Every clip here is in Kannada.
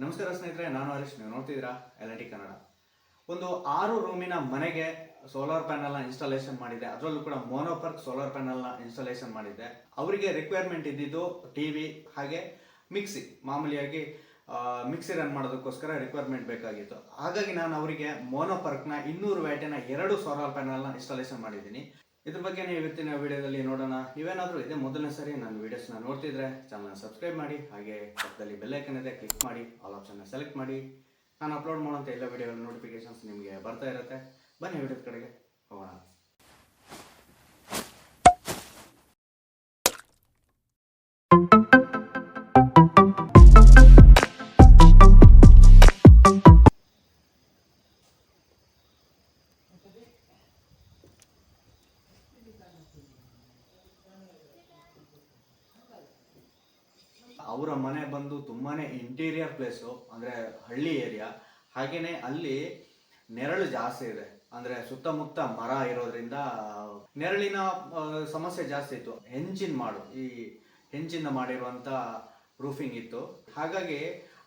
ನಮಸ್ಕಾರ ಸ್ನೇಹಿತರೆ, ನಾನು ಹರೀಶ್. ನೀವು ನೋಡ್ತಿದ್ದೀರಾ? ಎಲ್ ಟಿ ಕನ್ನಡ ಒಂದು ಆರು ರೂಮಿನ ಮನೆಗೆ ಸೋಲಾರ್ ಪ್ಯಾನಲ್ನ ಇನ್ಸ್ಟಾಲೇಷನ್ ಮಾಡಿದೆ ಅದರಲ್ಲೂ ಕೂಡ ಮೋನೋಪರ್ಕ್ ಸೋಲಾರ್ ಪ್ಯಾನಲ್ನ ಇನ್ಸ್ಟಾಲೇಷನ್ ಮಾಡಿದ್ದೆ. ಅವರಿಗೆ ರಿಕ್ವೈರ್ಮೆಂಟ್ ಇದ್ದಿದ್ದು ಟಿವಿ ಹಾಗೆ ಮಿಕ್ಸಿ ಮಾಮೂಲಿಯಾಗಿ ಮಿಕ್ಸಿ ರನ್ ಮಾಡೋದಕ್ಕೋಸ್ಕರ ರಿಕ್ವೈರ್ಮೆಂಟ್ ಬೇಕಾಗಿತ್ತು. ಹಾಗಾಗಿ ನಾನು ಅವರಿಗೆ ಮೋನೋಪರ್ಕ್ನ ಇನ್ನೂರು ವ್ಯಾಟಿನ ಎರಡು ಸೋಲಾರ್ ಪ್ಯಾನಲ್ನ ಇನ್ಸ್ಟಾಲೇಷನ್ ಮಾಡಿದ್ದೀನಿ. ಇದ್ರ ಬಗ್ಗೆ ನೀವು ಇವತ್ತಿನ ವಿಡಿಯೋದಲ್ಲಿ ನೋಡೋಣ. ನೀವೇನಾದರೂ ಇದೇ, ಮೊದಲನೇ ಸರಿ ನನ್ನ ವಿಡಿಯೋಸ್ನ ನೋಡ್ತಿದ್ರೆ ಚಾನಲ್ನ ಸಬ್ಸ್ಕ್ರೈಬ್ ಮಾಡಿ, ಹಾಗೆ ಪಕ್ಕದಲ್ಲಿ ಬೆಲ್ಲೈಕನ್ ಇದೆ ಕ್ಲಿಕ್ ಮಾಡಿ ಆಲ್ ಆಪ್ಷನ್ನ ಸೆಲೆಕ್ಟ್ ಮಾಡಿ. ನಾನು ಅಪ್ಲೋಡ್ ಮಾಡುವಂಥ ಎಲ್ಲ ವಿಡಿಯೋ ನೋಟಿಫಿಕೇಶನ್ಸ್ ನಿಮಗೆ ಬರ್ತಾ ಇರುತ್ತೆ. ಬನ್ನಿ ವಿಡಿಯೋದ ಕಡೆಗೆ, ಹೋಗೋಣ. ಹಾಗೇನೆ ಅಲ್ಲಿ ನೆರಳು ಜಾಸ್ತಿ ಇದೆ. ಅಂದ್ರೆ ಸುತ್ತಮುತ್ತ ಮರ ಇರೋದ್ರಿಂದ ನೆರಳಿನ ಸಮಸ್ಯೆ ಜಾಸ್ತಿ ಇತ್ತು. ಹೆಂಚಿನ ಮಾಡು, ಈ ಹೆಂಚಿಂದ ಮಾಡಿರುವಂತ ರೂಫಿಂಗ್ ಇತ್ತು. ಹಾಗಾಗಿ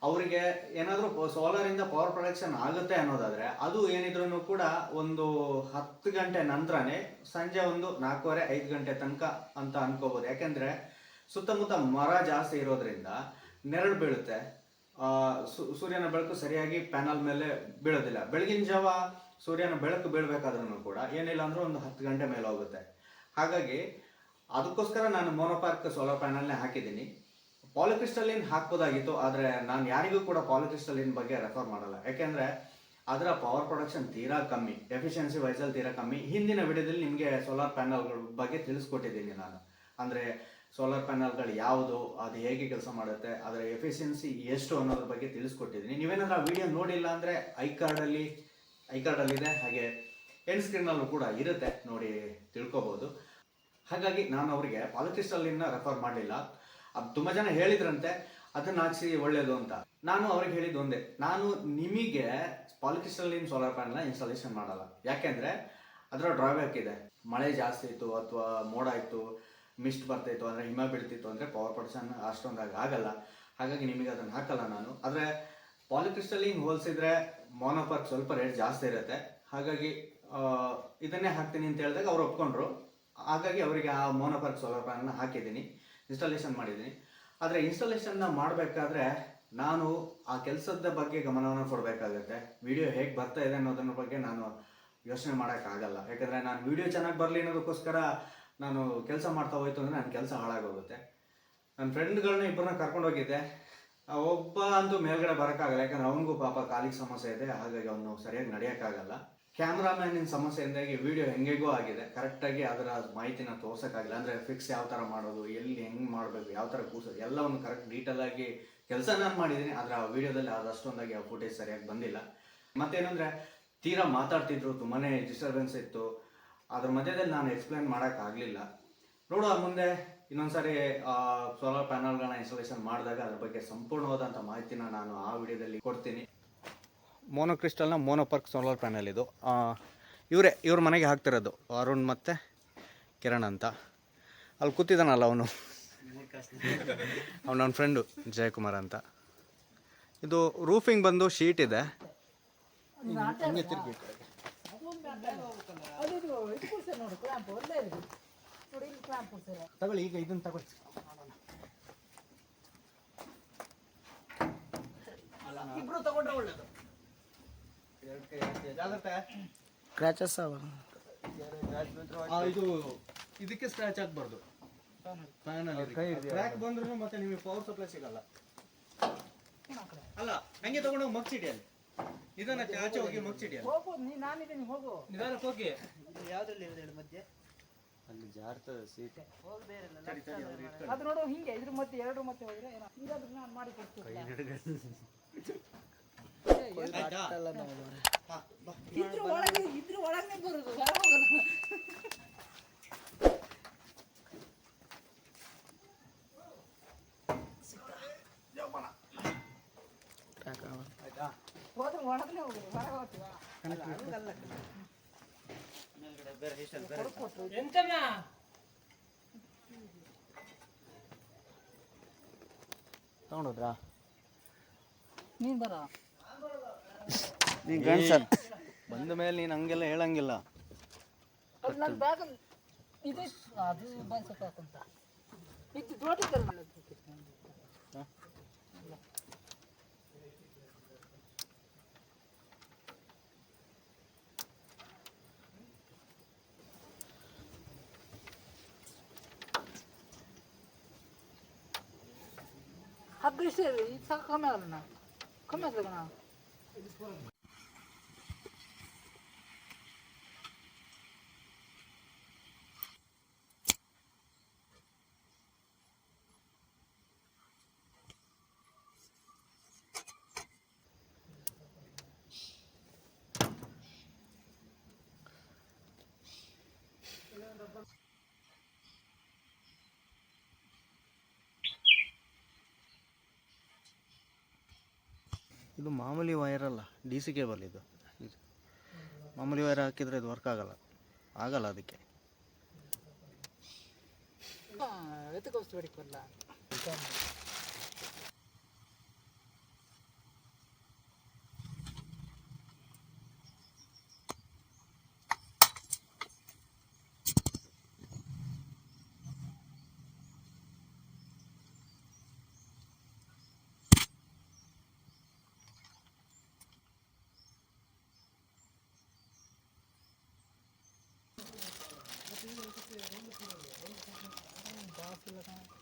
ಅವರಿಗೆ ಏನಾದರೂ ಸೋಲಾರಿಂದ ಪವರ್ ಪ್ರೊಡಕ್ಷನ್ ಆಗುತ್ತೆ ಅನ್ನೋದಾದ್ರೆ ಅದು ಏನಿದ್ರು ಕೂಡ ಒಂದು ಹತ್ತು ಗಂಟೆ ನಂತರನೇ ಸಂಜೆ ಒಂದು ನಾಲ್ಕೂವರೆ, ಐದು ಗಂಟೆ ತನಕ ಅಂತ ಅನ್ಕೋಬೋದು. ಯಾಕೆಂದ್ರೆ ಸುತ್ತಮುತ್ತ ಮರ ಜಾಸ್ತಿ ಇರೋದ್ರಿಂದ ನೆರಳು ಬೀಳುತ್ತೆ. ಸೂರ್ಯನ ಬೆಳಕು ಸರಿಯಾಗಿ ಪ್ಯಾನಲ್ ಮೇಲೆ ಬೀಳೋದಿಲ್ಲ. ಬೆಳಗಿನ ಜಾವ ಸೂರ್ಯನ ಬೆಳಕು ಬೀಳಬೇಕಾದ್ರೂ ಕೂಡ ಏನಿಲ್ಲ ಅಂದ್ರೂ ಒಂದು ಹತ್ತು ಗಂಟೆ ಮೇಲೆ ಹೋಗುತ್ತೆ. ಹಾಗಾಗಿ ಅದಕ್ಕೋಸ್ಕರ ನಾನು ಮೋನೋಪಾರ್ಕ್ ಸೋಲಾರ್ ಪ್ಯಾನಲ್ನೇ ಹಾಕಿದ್ದೀನಿ. ಪಾಲಿಕ್ರಿಸ್ಟಲಿನ್ ಹಾಕ್ಬೋದಾಗಿತ್ತು, ಆದರೆ ನಾನು ಯಾರಿಗೂ ಕೂಡ ಪಾಲಿಕ್ರಿಸ್ಟಲಿನ್ ಬಗ್ಗೆ ರೆಫರ್ ಮಾಡಲ್ಲ. ಯಾಕೆಂದ್ರೆ ಅದರ ಪವರ್ ಪ್ರೊಡಕ್ಷನ್ ತೀರಾ ಕಮ್ಮಿ, ಎಫಿಷಿಯನ್ಸಿ ವೈಸಲ್ಲಿ ತೀರಾ ಕಮ್ಮಿ. ಹಿಂದಿನ ವಿಡಿಯೋದಲ್ಲಿ ನಿಮಗೆ ಸೋಲಾರ್ ಪ್ಯಾನಲ್ಗಳ ಬಗ್ಗೆ ತಿಳಿಸ್ಕೊಟ್ಟಿದ್ದೀನಿ ನಾನು. ಅಂದರೆ ಸೋಲಾರ್ ಪ್ಯಾನಲ್ಗಳು ಯಾವುದು, ಅದು ಹೇಗೆ ಕೆಲಸ ಮಾಡುತ್ತೆ, ಅದರ ಎಫಿಷಿಯನ್ಸಿ ಎಷ್ಟು ಅನ್ನೋದ್ರ ಬಗ್ಗೆ ತಿಳಿಸ್ಕೊಟ್ಟಿದ್ದೀನಿ. ನೀವೇನಾದ್ರೂ ಆ ವಿಡಿಯೋ ನೋಡಿಲ್ಲ ಅಂದರೆ ಐ ಕಾರ್ಡಲ್ಲಿ ಐ ಕಾರ್ಡಲ್ಲಿದೆ ಹಾಗೆ ಎಂಡ್ ಸ್ಕ್ರೀನಲ್ಲೂ ಕೂಡ ಇರುತ್ತೆ, ನೋಡಿ ತಿಳ್ಕೊಬೋದು. ಹಾಗಾಗಿ ನಾನು ಅವರಿಗೆ ಪಾಲಿಟಿಕ್ಸಲ್ಲಿನ ರೆಫರ್ ಮಾಡಲಿಲ್ಲ. ಅದು ತುಂಬ ಜನ ಹೇಳಿದ್ರಂತೆ, ಅದನ್ನ ಹಾಕ್ಸಿ ಒಳ್ಳೆಯದು ಅಂತ. ನಾನು ಅವ್ರಿಗೆ ಹೇಳಿದ್ದು ಒಂದೇ, ನಾನು ನಿಮಗೆ ಪಾಲಿಟಿಕ್ಸಲ್ಲಿನ ಸೋಲಾರ್ ಪ್ಯಾನಲ್ನ ಇನ್ಸ್ಟಾಲೇಷನ್ ಮಾಡಲ್ಲ. ಯಾಕೆಂದ್ರೆ ಅದರ ಡ್ರಾಬ್ಯಾಕ್ ಇದೆ. ಮಳೆ ಜಾಸ್ತಿ ಇತ್ತು, ಅಥವಾ ಮೋಡ ಇತ್ತು ಮಿಸ್ಟ್ ಬರ್ತಾಯಿತ್ತು, ಅಂದರೆ ಹಿಮ ಬೀಳ್ತಿತ್ತು ಅಂದರೆ ಪವರ್ ಪರ್ಸನ್ ಅಷ್ಟೊಂದಾಗಿ ಆಗಲ್ಲ. ಹಾಗಾಗಿ ನಿಮಗೆ ಅದನ್ನು ಹಾಕಲ್ಲ ನಾನು. ಆದರೆ ಪಾಲಿಕ್ರಿಸ್ಟಲಿನ್ ಹೋಲಿಸಿದ್ರೆ ಮೋನೋಪಾರ್ಕ್ ಸ್ವಲ್ಪ ರೇಟ್ ಜಾಸ್ತಿ ಇರುತ್ತೆ. ಹಾಗಾಗಿ ಇದನ್ನೇ ಹಾಕ್ತೀನಿ ಅಂತ ಹೇಳಿದಾಗ ಅವ್ರು ಒಪ್ಕೊಂಡ್ರು. ಹಾಗಾಗಿ ಅವರಿಗೆ ಆ ಮೋನೋಪಾರ್ಕ್ ಸೋಲಾರ್ ಪ್ಯಾನಲ್ನ ಹಾಕಿದ್ದೀನಿ ಇನ್ಸ್ಟಾಲೇಷನ್ ಮಾಡಿದ್ದೀನಿ. ಆದರೆ ಇನ್ಸ್ಟಾಲೇಷನ್ನ ಮಾಡಬೇಕಾದ್ರೆ ನಾನು ಆ ಕೆಲಸದ ಬಗ್ಗೆ ಗಮನವನ್ನು ಕೊಡಬೇಕಾಗುತ್ತೆ. ವಿಡಿಯೋ ಹೇಗೆ ಬರ್ತಾ ಇದೆ ಅನ್ನೋದ್ರ ಬಗ್ಗೆ ನಾನು ಯೋಚನೆ ಮಾಡೋಕ್ಕಾಗಲ್ಲ. ಯಾಕಂದರೆ ನಾನು ವಿಡಿಯೋ ಚೆನ್ನಾಗಿ ಬರಲಿ ಅನ್ನೋದಕ್ಕೋಸ್ಕರ ನಾನು ಕೆಲಸ ಮಾಡ್ತಾ ಹೋಯ್ತು ಅಂದರೆ ನನ್ನ ಕೆಲಸ ಹಾಳಾಗೋಗುತ್ತೆ. ನನ್ನ ಫ್ರೆಂಡ್ಗಳನ್ನ ಇಬ್ಬರನ್ನ ಕರ್ಕೊಂಡು ಹೋಗಿದ್ದೆ. ಒಬ್ಬ ಅಂತೂ ಮೇಲ್ಗಡೆ ಬರೋಕ್ಕಾಗಲ್ಲ, ಯಾಕಂದ್ರೆ ಅವನಿಗೂ ಪಾಪ ಕಾಲಿಗೆ ಸಮಸ್ಯೆ ಇದೆ, ಹಾಗಾಗಿ ಅವನು ಸರಿಯಾಗಿ ನಡೆಯೋಕ್ಕಾಗಲ್ಲ. ಕ್ಯಾಮ್ರಾಮ್ಯಾನಿನ ಸಮಸ್ಯೆಯಿಂದಾಗಿ ವಿಡಿಯೋ ಹೆಂಗೆಗೋ ಆಗಿದೆ. ಕರೆಕ್ಟಾಗಿ ಅದರ ಮಾಹಿತಿನ ತೋರ್ಸೋಕ್ಕಾಗಲ್ಲ. ಅಂದರೆ ಫಿಕ್ಸ್ ಯಾವ ಥರ ಮಾಡೋದು, ಎಲ್ಲಿ ಹೆಂಗೆ ಮಾಡಬೇಕು, ಯಾವ ಥರ ಕೂಸೋದು, ಎಲ್ಲವನ್ನು ಕರೆಕ್ಟ್ ಡೀಟೇಲಾಗಿ ಕೆಲಸ ನಾನು ಮಾಡಿದ್ದೀನಿ. ಆದರೆ ಆ ವಿಡಿಯೋದಲ್ಲಿ ಅದಷ್ಟೊಂದಾಗಿ ಆ ಫುಟೇಜ್ ಸರಿಯಾಗಿ ಬಂದಿಲ್ಲ. ಮತ್ತೇನಂದರೆ, ತೀರಾ ಮಾತಾಡ್ತಿದ್ರು ತುಂಬಾ ಡಿಸ್ಟರ್ಬೆನ್ಸ್ ಇತ್ತು. ಅದ್ರ ಮಧ್ಯದಲ್ಲಿ ನಾನು ಎಕ್ಸ್ಪ್ಲೈನ್ ಮಾಡೋಕ್ಕಾಗಲಿಲ್ಲ ನೋಡುವ ಮುಂದೆ ಇನ್ನೊಂದ್ಸರಿ ಸೋಲಾರ್ ಪ್ಯಾನಲ್ಗಳನ್ನ ಇನ್ಸ್ಟಾಲೇಷನ್ ಮಾಡಿದಾಗ ಅದ್ರ ಬಗ್ಗೆ ಸಂಪೂರ್ಣವಾದಂಥ ಮಾಹಿತಿನ ನಾನು ಆ ವಿಡಿಯೋದಲ್ಲಿ ಕೊಡ್ತೀನಿ. ಮೋನೋಕ್ರಿಸ್ಟಲ್ನ ಮೋನೋಪರ್ಕ್ ಸೋಲಾರ್ ಪ್ಯಾನಲ್ ಇದು. ಇವರೇ ಇವ್ರ ಮನೆಗೆ ಹಾಕ್ತಿರೋದು. ಅರುಣ್ ಮತ್ತು ಕಿರಣ್ ಅಂತ. ಅಲ್ಲಿ ಕೂತಿದ್ದಾನಲ್ಲ ಅವನು. ಅವ್ನು ನನ್ನ ಫ್ರೆಂಡು ಜಯಕುಮಾರ್ ಅಂತ. ಇದು ರೂಫಿಂಗ್ ಬಂದು ಶೀಟ್ ಇದೆ. ಕೂರ್ಸಿ ನೋಡು ಕ್ಲಾಂಪ್ ಒಳ್ಳೆ ಇದೆ ನೋಡಿ ಇಲ್ಲಿ ಕ್ಲಾಂಪ್ ಕೂರ್ಸಿರ ತಗೊಳ್ಳಿ ಈಗ ಇದನ್ನು ತಗೊಳ್ಳಿ. ಇಬ್ರು ತಗೊಂಡ್ರೆ ಒಳ್ಳೇದು. ಕ್ರ್ಯಾಚಸ್ ಅವ. ಇದು ಇದಕ್ಕೆ ಸ್ಕ್ರಾಚ್ ಆಗ್ಬಾರ್ದು. ಕ್ರ್ಯಾಕ್ ಬಂದ್ರು ಮತ್ತೆ ನಿಮಗೆ ಪವರ್ ಸಪ್ಲೈ ಸಿಗಲ್ಲ. ಅಲ್ಲ ಹಂಗೆ ತಗೊಂಡೋಗಿ ಮಗ್ಸಿಡಿ ಅಲ್ಲಿ. ಇದನ್ನ ಆಚೆ ಹೋಗಿ ಮುಚ್ಚಿಡಿ ಹೋಗು ನೀ ನಾನಿದ್ದೀನಿ ಹೋಗು. ನಿಧಾನಕ್ಕೆ ಹೋಗಿ. ಅಲ್ಲಿ ಜಾರ್ತದ ಸೀಟ್ ಸರಿ ಸರಿ ಅವ್ರು ಅದು ನೋಡು ಹಿಂಗೆ ಇದ್ರ ಮತ್ತೆ ಎರಡು ಮತ್ತೆ ಹೋದ್ರೆ ಏನೋ. ಇದಾದ್ರೆ ನಾನು ಮಾಡಿ ಕೊಡ್ತೀನಿ. ಇದ್ರ ಒಳಗೆ ಇದ್ರ ಒಳಗೆ ಬರುದು ಹೊರ ಹೋಗಲ್ಲ ಟ್ರ್ಯಾಕ್ ಅವ ಆಯ್ತಾ ಹೋದ್ರೆ ಒಳಗನೆ ಹೋಗುದು ಹೊರ ಹೋಗ್ತೀವ? ತಗೊಂಡೋದ್ರಾ? ನೀನು ಬರ? ನೀನು ಬಂದ ಮೇಲೆ ನೀನು ಹಂಗೆಲ್ಲ ಹೇಳಂಗಿಲ್ಲ. ಅದು ನನ್ನ ಬ್ಯಾಗ್ ಇದು ಅದು ಬಂದು ಹಾಕಂತ. ಇದು ದೊಡ್ಡದಲ್ಲ ಹಗ್ಗ ಇಷ್ಟ ಇದೆ ಇದು ಸಾಕು ಕಮ್ಮಿ ಆಗಲ್ಲ ನಾ ಇದು ಮಾಮೂಲಿ ವೈರ್ ಅಲ್ಲ ಡಿ ಸಿ ಕೇಬಲ್ ಇದು. ಮಾಮೂಲಿ ವೈರ್ ಹಾಕಿದರೆ ಇದು ವರ್ಕ್ ಆಗಲ್ಲ. ಆಗಲ್ಲ ಅದಕ್ಕೆ. ಹೊಡಿಕಲ್ಲ চলে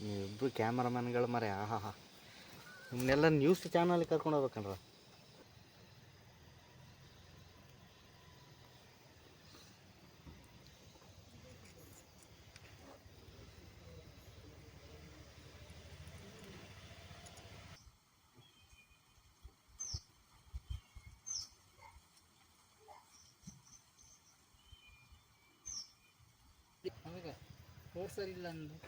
ನೀವಿಬ್ರು ಕ್ಯಾಮ್ರಾಮನ್ಗಳು ಮರೆ ಆಹಾ ಹಾ ನಿಮ್ಮನ್ನೆಲ್ಲ ನ್ಯೂಸ್ ಚಾನಲ್ ಕರ್ಕೊಂಡು ಹೋಗ್ಬೇಕಂದ್ರ ನಮಗೆ ರೋಡ್ ಸರಿ ಇಲ್ಲ ಅಂದ್ರೆ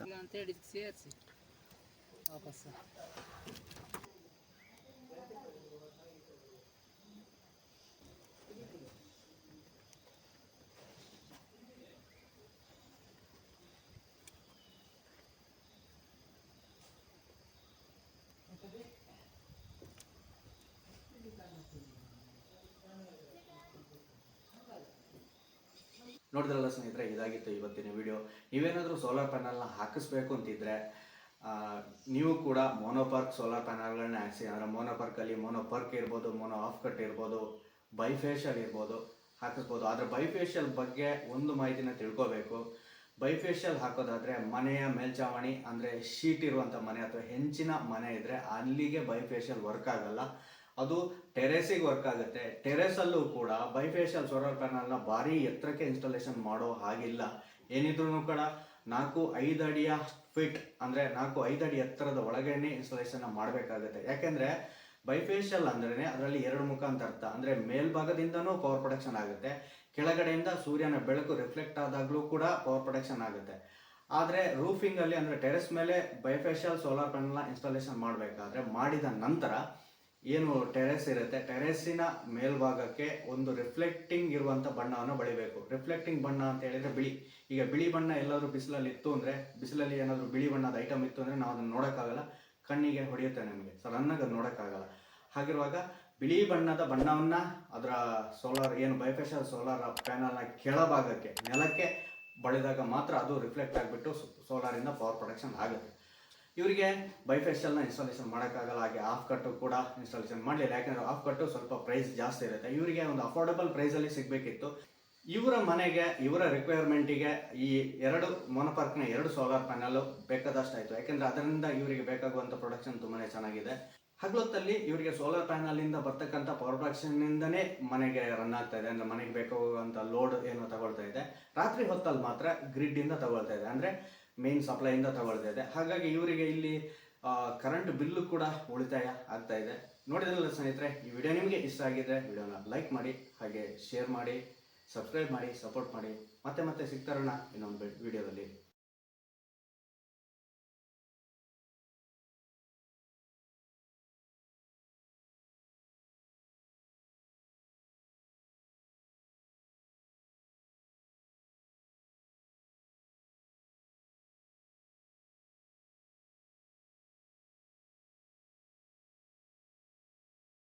ಇಲ್ಲ ಅಂತೇಳಿ ಸೇರಿಸಿ ವಾಪಸ್ ನೋಡಿದ್ರಲ್ಲ ಸ್ನೇಹಿತರೆ, ಇದಾಗಿತ್ತು ಇವತ್ತಿನ ವಿಡಿಯೋ ನೀವೇನಾದರೂ ಸೋಲಾರ್ ಪ್ಯಾನಲ್ನ ಹಾಕಿಸ್ಬೇಕು ಅಂತಿದ್ರೆ ನೀವು ಕೂಡ ಮೋನೋಪಾರ್ಕ್ ಸೋಲಾರ್ ಪ್ಯಾನಲ್ಗಳನ್ನ ಹಾಕಿಸಿ, ಅಂದರೆ ಮೋನೋಪಾರ್ಕಲ್ಲಿ ಮೋನೋಪಾರ್ಕ್ ಇರ್ಬೋದು ಮೋನೋ ಆಫ್ ಕಟ್ ಇರ್ಬೋದು ಬೈಫೇಷಿಯಲ್ ಇರ್ಬೋದು, ಹಾಕಿಸ್ಬೋದು. ಆದರೆ ಬೈಫೇಷಿಯಲ್ ಬಗ್ಗೆ ಒಂದು ಮಾಹಿತಿನ ತಿಳ್ಕೋಬೇಕು. ಬೈಫೇಷಿಯಲ್ ಹಾಕೋದಾದರೆ ಮನೆಯ ಮೇಲ್ಚಾವಣಿ, ಅಂದರೆ ಶೀಟ್ ಇರುವಂಥ ಮನೆ ಅಥವಾ ಹೆಂಚಿನ ಮನೆ ಇದ್ದರೆ ಅಲ್ಲಿಗೆ ಬೈಫೇಷಿಯಲ್ ವರ್ಕ್ ಆಗಲ್ಲ. ಅದು ಟೆರೆಸಿಗೆ ವರ್ಕ್ ಆಗುತ್ತೆ. ಟೆರೆಸಲ್ಲೂ ಕೂಡ ಬೈಫೇಷಿಯಲ್ ಸೋಲಾರ್ ಪ್ಯಾನಲ್ನ ಭಾರಿ ಎತ್ತರಕ್ಕೆ ಇನ್ಸ್ಟಾಲೇಷನ್ ಮಾಡೋ ಹಾಗಿಲ್ಲ. ಏನಿದ್ರು ಕೂಡ ನಾಲ್ಕು ಐದು ಅಡಿಯ ಫಿಟ್ ಅಂದರೆ ನಾಲ್ಕು ಐದು ಅಡಿ ಎತ್ತರದ ಒಳಗೇನೆ ಇನ್ಸ್ಟಾಲೇಷನ್ ಮಾಡಬೇಕಾಗುತ್ತೆ. ಯಾಕೆಂದರೆ ಬೈಫೇಷಿಯಲ್ ಅಂದ್ರೆ ಅದರಲ್ಲಿ ಎರಡು ಮುಖ ಅಂತ ಅರ್ಥ ಅಂದರೆ ಮೇಲ್ಭಾಗದಿಂದನೂ ಪವರ್ ಪ್ರೊಡಕ್ಷನ್ ಆಗುತ್ತೆ. ಕೆಳಗಡೆಯಿಂದ ಸೂರ್ಯನ ಬೆಳಕು ರಿಫ್ಲೆಕ್ಟ್ ಆದಾಗಲೂ ಕೂಡ ಪವರ್ ಪ್ರೊಡಕ್ಷನ್ ಆಗುತ್ತೆ. ಆದರೆ ರೂಫಿಂಗಲ್ಲಿ ಅಂದರೆ ಟೆರೆಸ್ ಮೇಲೆ ಬೈಫೇಷಿಯಲ್ ಸೋಲಾರ್ ಪ್ಯಾನಲ್ನ ಇನ್ಸ್ಟಾಲೇಷನ್ ಮಾಡಬೇಕಾದ್ರೆ ಮಾಡಿದ ನಂತರ ಏನು ಟೆರೆಸ್ ಇರುತ್ತೆ ಟೆರೆಸ್ಸಿನ ಮೇಲ್ಭಾಗಕ್ಕೆ ಒಂದು ರಿಫ್ಲೆಕ್ಟಿಂಗ್ ಇರುವಂಥ ಬಣ್ಣವನ್ನು ಬಳಿಬೇಕು. ರಿಫ್ಲೆಕ್ಟಿಂಗ್ ಬಣ್ಣ ಅಂತ ಹೇಳಿದ್ರೆ ಬಿಳಿ. ಈಗ ಬಿಳಿ ಬಣ್ಣ ಎಲ್ಲಾದ್ರೂ ಬಿಸಿಲಲ್ಲಿ ಇತ್ತು ಅಂದರೆ, ಬಿಸಿಲಲ್ಲಿ ಏನಾದರೂ ಬಿಳಿ ಬಣ್ಣದ ಐಟಮ್ ಇತ್ತು ಅಂದರೆ ನಾವು ಅದನ್ನು ನೋಡೋಕ್ಕಾಗಲ್ಲ. ಕಣ್ಣಿಗೆ ಹೊಡೆಯುತ್ತೆ ನಮಗೆ. ಸಡನ್ನಾಗಿ ಅದು ನೋಡೋಕ್ಕಾಗಲ್ಲ. ಹಾಗಿರುವಾಗ ಬಿಳಿ ಬಣ್ಣದ ಬಣ್ಣವನ್ನು ಅದರ ಸೋಲಾರ್ ಏನು ಬೈಫೇಶಿಯಲ್ ಸೋಲಾರ್ ಪ್ಯಾನಲ್ನ ಕೆಳಭಾಗಕ್ಕೆ, ನೆಲಕ್ಕೆ ಬಳಿದಾಗ ಮಾತ್ರ ಅದು ರಿಫ್ಲೆಕ್ಟ್ ಆಗಿಬಿಟ್ಟು ಸೋಲಾರಿಂದ ಪವರ್ ಪ್ರೊಡಕ್ಷನ್ ಆಗುತ್ತೆ. ಇವರಿಗೆ ಬೈಫೇಷಿಯಲ್ನ ಇನ್ಸ್ಟಾಲೇಷನ್ ಮಾಡೋಕ್ಕಾಗಲ್ಲ, ಹಾಗೆ ಆಫ್ ಕಟ್ಟು ಕೂಡ ಇನ್ಸ್ಟಾಲೇಷನ್ ಮಾಡಲಿಲ್ಲ. ಯಾಕಂದರೆ ಆಫ್ ಕಟ್ಟು ಸ್ವಲ್ಪ ಪ್ರೈಸ್ ಜಾಸ್ತಿ ಇರುತ್ತೆ. ಇವರಿಗೆ ಒಂದು ಅಫೋರ್ಡಬಲ್ ಪ್ರೈಸಲ್ಲಿ ಸಿಗಬೇಕಿತ್ತು. ಇವರ ಮನೆಗೆ, ಇವರ ರಿಕ್ವೈರ್ಮೆಂಟಿಗೆ ಈ ಎರಡು ಮೊನಪಾರ್ಕ್ನ ಎರಡು ಸೋಲಾರ್ ಪ್ಯಾನಲ್ ಬೇಕಾದಷ್ಟು ಆಯಿತು ಯಾಕೆಂದರೆ ಅದರಿಂದ ಇವರಿಗೆ ಬೇಕಾಗುವಂಥ ಪ್ರೊಡಕ್ಷನ್ ತುಂಬಾ ಚೆನ್ನಾಗಿದೆ. ಹಗಲೊತ್ತಲ್ಲಿ ಇವರಿಗೆ ಸೋಲಾರ್ ಪ್ಯಾನಲಿಂದ ಬರ್ತಕ್ಕಂಥ ಪವರ್ ಪ್ರೊಡಕ್ಷನ್ನಿಂದನೇ ಮನೆಗೆ ರನ್ ಆಗ್ತಾ ಇದೆ. ಅಂದರೆ ಮನೆಗೆ ಬೇಕಾಗುವಂಥ ಲೋಡ್ ಏನು ತಗೊಳ್ತಾ ಇದೆ. ರಾತ್ರಿ ಹೊತ್ತಲ್ಲಿ ಮಾತ್ರ ಗ್ರಿಡ್ಡಿಂದ ತಗೊಳ್ತಾ ಇದೆ. ಅಂದರೆ ಮೇನ್ ಸಪ್ಲೈಯಿಂದ ತಗೊಳ್ತಾ ಇದೆ. ಹಾಗಾಗಿ ಇವರಿಗೆ ಇಲ್ಲಿ ಕರೆಂಟ್ ಬಿಲ್ಲು ಕೂಡ ಉಳಿತಾಯ ಆಗ್ತಾ ಇದೆ. ನೋಡಿದ್ರಲ್ಲ ಸ್ನೇಹಿತರೆ, ಈ ವಿಡಿಯೋ ನಿಮಗೆ ಇಷ್ಟ ಆಗಿದೆ ವಿಡಿಯೋನ ಲೈಕ್ ಮಾಡಿ, ಹಾಗೆ ಶೇರ್ ಮಾಡಿ ಸಬ್ಸ್ಕ್ರೈಬ್ ಮಾಡಿ ಸಪೋರ್ಟ್ ಮಾಡಿ. ಮತ್ತೆ ಮತ್ತೆ ಸಿಗ್ತಾರೋಣ ಇನ್ನೊಂದು ವಿಡಿಯೋದಲ್ಲಿ